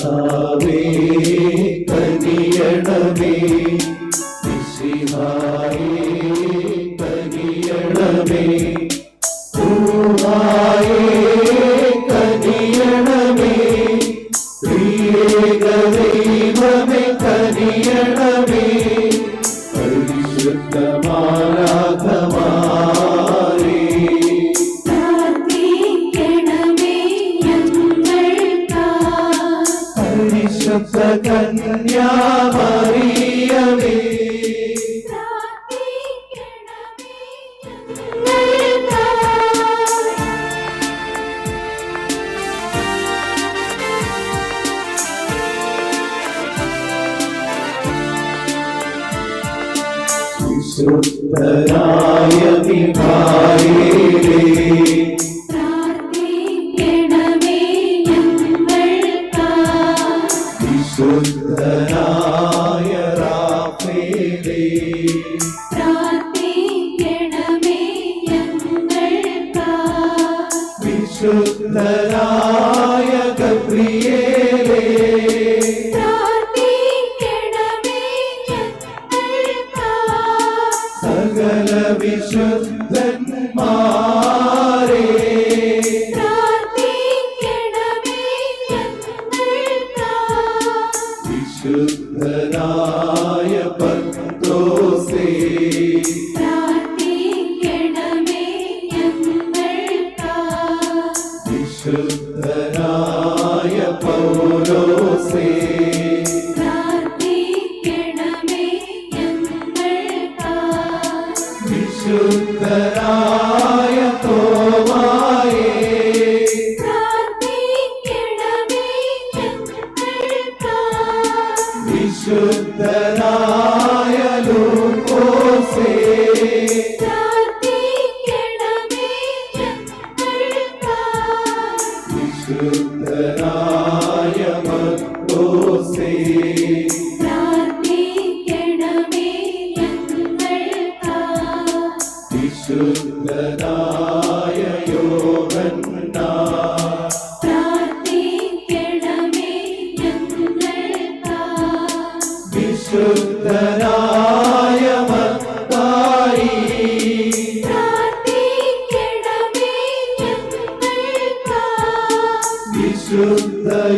കർത്താവേ തനിയണമേ ശിവായേ തനിയണമേ ശുദ്ധനായ വിഭായേ വിശുദ്ധന്മാരേ വിശുദ്ധനായ പത്തോസേ വിശുദ്ധ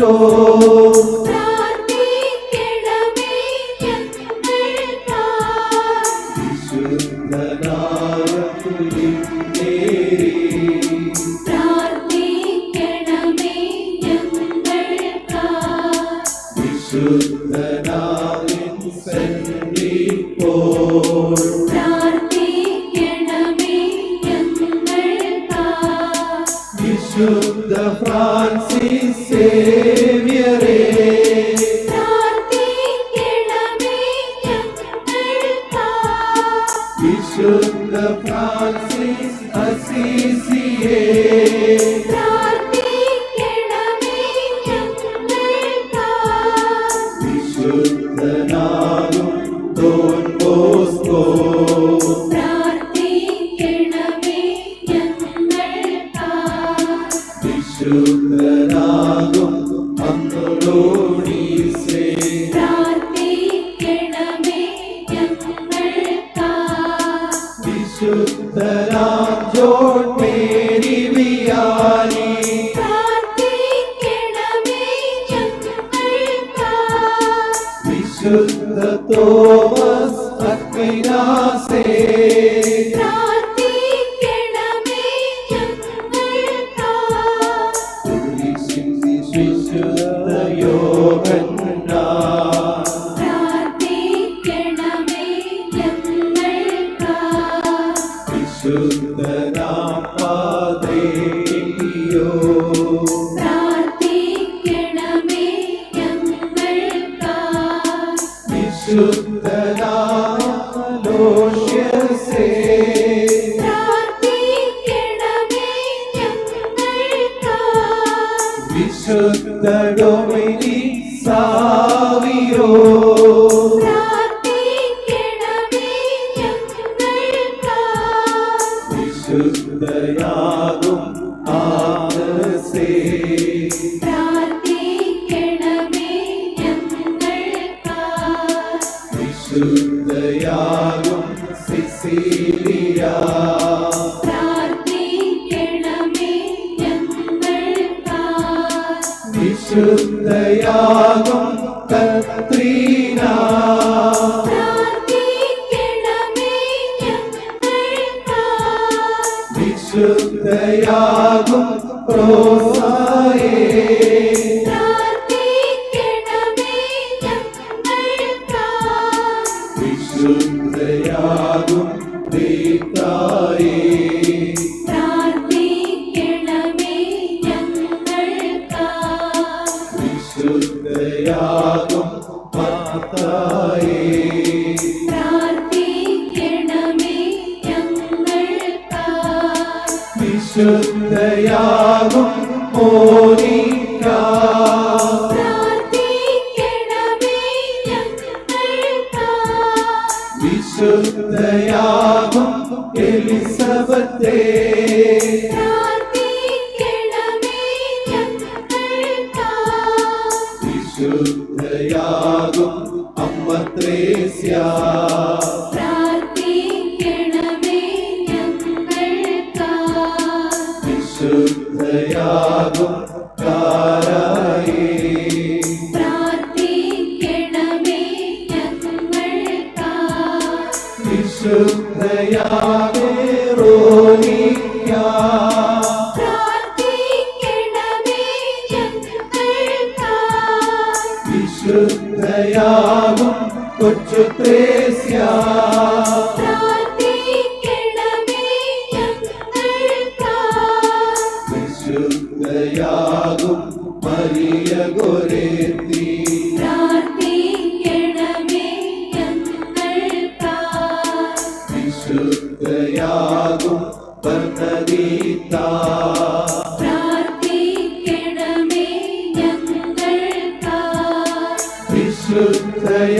കണ്ടോ? പ്രാർത്ഥിക്കണമേ ഞങ്ങൾക്കായി വിശുദ്ധ ഫ്രാൻസിസ് സേവ്യറേ വിശുദ്ധ ഫ്രാൻസിസ് അസീസിയേ. വിശുദ്ധനാകും തോൻ ബോസ്കോ. ശുദ്ധരാം ജോൺ മേരി വിയാനി വിശുദ്ധ തോമസ് അക്വിനാസേ ശുദ്ധനാലോഷ്യസേ. വിശുദ്ധ ഡൊമിനി സാവിയോ. വിശുദ്ധയാകും ആദസേ they are. പരിശുദ്ധയാകും വിശുദ്ധയാകും എലിസബത്തെ. വിശുദ്ധയാകും അമ്മത്രേസ്യ. कुछ त्रेस्या വിശുദ്ധയാകും മരിയ ഗുരേത്തി. വിശുദ്ധയാകും പർണദീതാ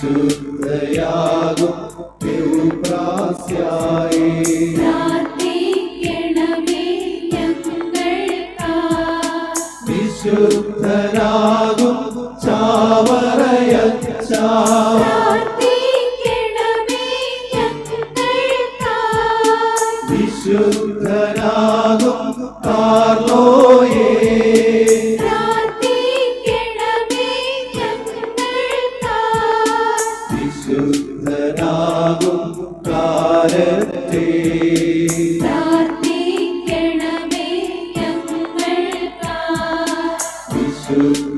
ശുദ്ധയാകും പ്രാസ്യായി വിശുദ്ധനാകും ചാവറയ വിശുദ്ധനാകും കാർലോ two.